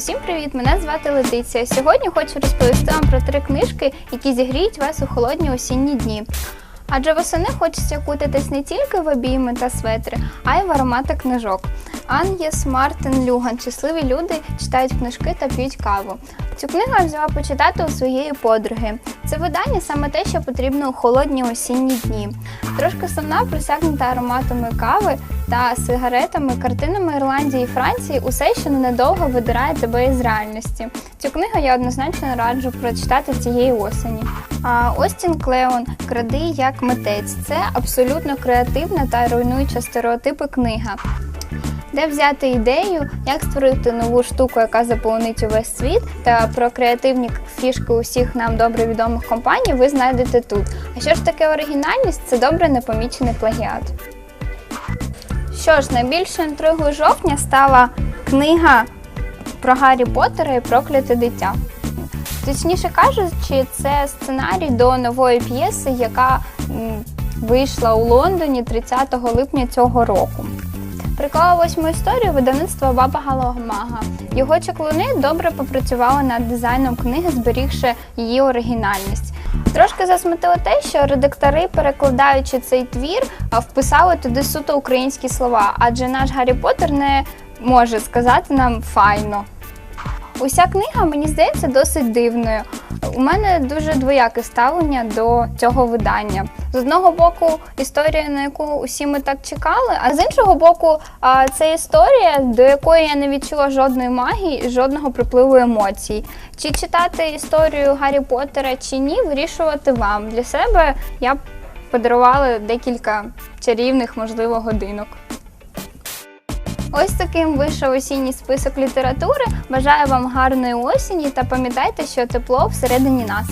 Усім привіт! Мене звати Летиція. Сьогодні хочу розповісти вам про три книжки, які зігріють вас у холодні осінні дні. Адже восени хочеться кутитись не тільки в обійми та светри, а й в аромати книжок. Ан'єс Мартин Люган Щасливі люди читають книжки та п'ють каву. Цю книгу я взяла почитати у своєї подруги. Це видання саме те, що потрібно у холодні осінні дні. Трошки сумна, присягнута ароматами кави та сигаретами, картинами Ірландії і Франції, усе, що ненадовго видирає тебе із реальності. Цю книгу я однозначно раджу прочитати цієї осені. А Остін Клеон Кради як митець це абсолютно креативна та руйнуюча стереотипи книга. Де взяти ідею, як створити нову штуку, яка заполонить увесь світ, та про креативні фішки усіх нам добре відомих компаній ви знайдете тут. А що ж таке оригінальність? Це добре непомічений плагіат. Що ж, найбільшою інтригою жовтня стала книга про Гаррі Поттера і прокляте дитя. Точніше кажучи, це сценарій до нової п'єси, яка вийшла у Лондоні 30 липня цього року. Приклала восьму історію видавництва Баба Галамага. Його чаклуни добре попрацювали над дизайном книги, зберігши її оригінальність. Трошки засмутило те, що редактори, перекладаючи цей твір, вписали туди суто українські слова, адже наш Гаррі Поттер не може сказати нам файно. Уся книга, мені здається, досить дивною. У мене дуже двояке ставлення до цього видання. З одного боку, історія, на яку усі ми так чекали, а з іншого боку, це історія, до якої я не відчула жодної магії і жодного припливу емоцій. Чи читати історію Гаррі Поттера чи ні, вирішувати вам. Для себе я подарувала декілька чарівних, можливо, годинок. Ось таким вийшов осінній список літератури. Бажаю вам гарної осені та пам'ятайте, що тепло всередині нас.